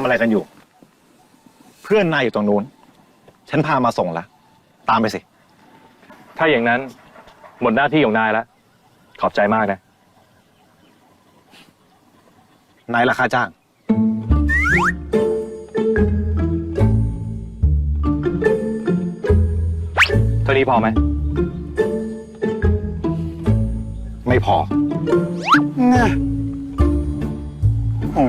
ำอะไรกันอยู่ เพื่อนนายอยู่ตรงนู้น ฉันพามาส่งแล้วตามไปสิ ถ้าอย่างนั้น หมดหน้าที่ของนายแล้ว ขอบใจมากนะ นายราคาจ้าง เท่านี้พอไหม ไม่พอน่ะโอ้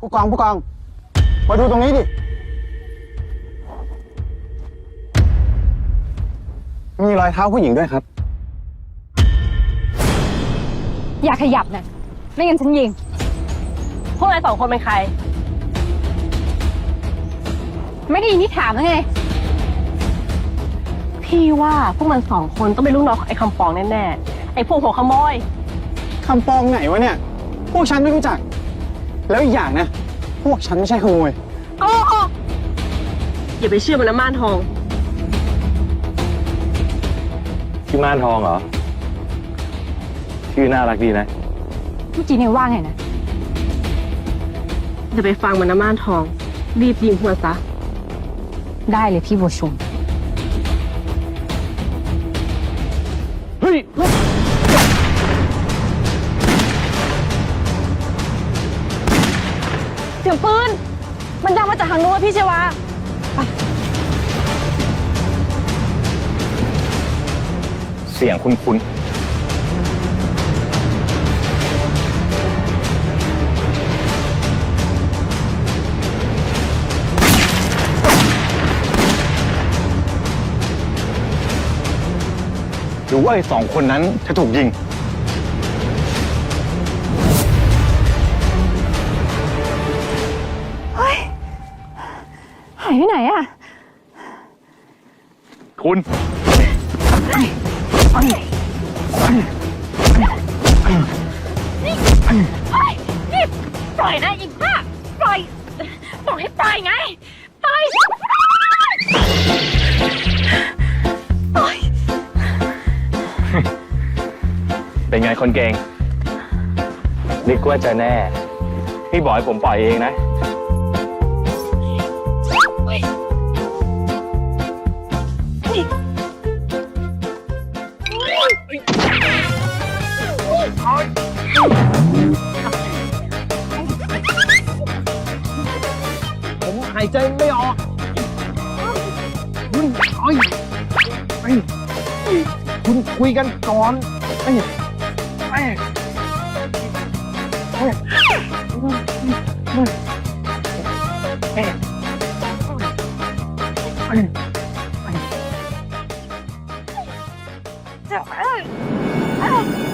ผู้กองผู้กอง มาดูตรงนี้ดิ มีรอยเท้าผู้หญิงด้วยครับ อย่าขยับนะไม่งั้นฉันยิง พวกนายสองคนเป็นใคร ไม่ได้ยินที่ถามแล้วไง พี่ว่าพวกมันสองคนต้องเป็นลูกน้องของไอ้คำปองแน่ๆ ไอ้พวกหัวขโมย คำปองไหนวะเนี่ย พวกฉันไม่รู้จัก แล้วอีกอย่างนะ พวกฉันไม่ใช่ขโมย โอ้โหอย่าไปเชื่อมันนะม่านทองที่ม่านทองเหรอ ชื่อน่ารักดีนะ เมื่อกี้เนี่ยว่าไงนะ อย่าไปฟังมันนะม่านทอง รีบยิงพวกมันซะ ได้เลยพี่บัวชุม สียงปืน มันดังมาจากทางนู้นอะพี่เชวา เสียงคุ้นๆหรือว่าไอ้สองคนนั้นจะถูกยิง หายไปไหนอะคุณนี่ปล่อยนะอีกบ้าปล่อย บอกให้ปล่อยไง ปล่อย ปล่อย เป็นไงคนเก่งนึกว่าจะแน่ พี่บอกให้ผมปล่อยเองนะ ผมหายใจไม่ออกคุณไอ้ไอ้คุณคุยกันก่อนไอ้ไอ้ไอ้ไอ้ 这孩子哎